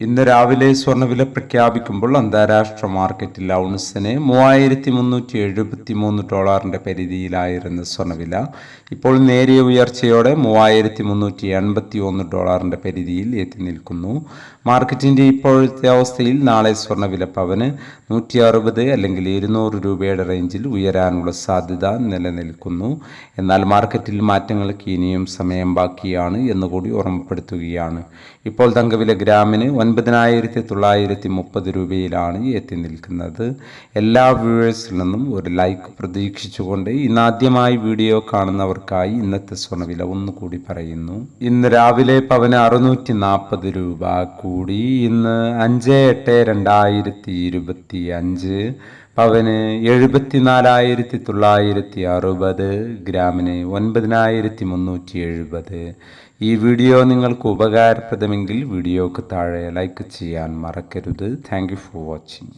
ഇന്ന് രാവിലെ സ്വർണവില പ്രഖ്യാപിക്കുമ്പോൾ അന്താരാഷ്ട്ര മാർക്കറ്റിൽ ഔൺസിന് മൂവായിരത്തി മുന്നൂറ്റി എഴുപത്തി മൂന്ന് ഡോളറിന്റെ പരിധിയിലായിരുന്ന സ്വർണവില ഇപ്പോൾ നേരിയ ഉയർച്ചയോടെ മൂവായിരത്തി മുന്നൂറ്റി എൺപത്തി ഒന്ന് ഡോളറിന്റെ പരിധിയിൽ എത്തി നിൽക്കുന്നു. മാർക്കറ്റിന്റെ ഇപ്പോഴത്തെ അവസ്ഥയിൽ നാളെ സ്വർണവില പവന് നൂറ്റി അറുപത് അല്ലെങ്കിൽ ഇരുന്നൂറ് രൂപയുടെ റേഞ്ചിൽ ഉയരാനുള്ള സാധ്യത നിലനിൽക്കുന്നു. എന്നാൽ മാർക്കറ്റിൽ മാറ്റങ്ങൾക്ക് ഇനിയും സമയം ബാക്കിയാണ് എന്നുകൂടി ഓർമ്മപ്പെടുത്തുകയാണ്. ഇപ്പോൾ തങ്കവില ഗ്രാമിന് ഒൻപതിനായിരത്തി തൊള്ളായിരത്തി മുപ്പത് രൂപയിലാണ് എത്തി നിൽക്കുന്നത്. എല്ലാ വ്യൂവേഴ്സിൽ നിന്നും ഒരു ലൈക്ക് പ്രതീക്ഷിച്ചുകൊണ്ട് ഇന്നാദ്യമായി വീഡിയോ കാണുന്നവർക്കായി ഇന്നത്തെ സ്വർണവില ഒന്നുകൂടി പറയുന്നു. ഇന്ന് രാവിലെ പവന് അറുന്നൂറ്റി നാൽപ്പത് രൂപ കൂടി. ഇന്ന് അഞ്ച് എട്ട് രണ്ടായിരത്തി ഇരുപത്തി അഞ്ച് പവന് എഴുപത്തിനാലായിരത്തി തൊള്ളായിരത്തി അറുപത് ഗ്രാമിന് ഒൻപതിനായിരത്തി മുന്നൂറ്റി എഴുപത് ഈ വീഡിയോ നിങ്ങൾക്ക് ഉപകാരപ്രദമെങ്കിൽ വീഡിയോക്ക് താഴെ ലൈക്ക് ചെയ്യാൻ മറക്കരുത്. Thank for watching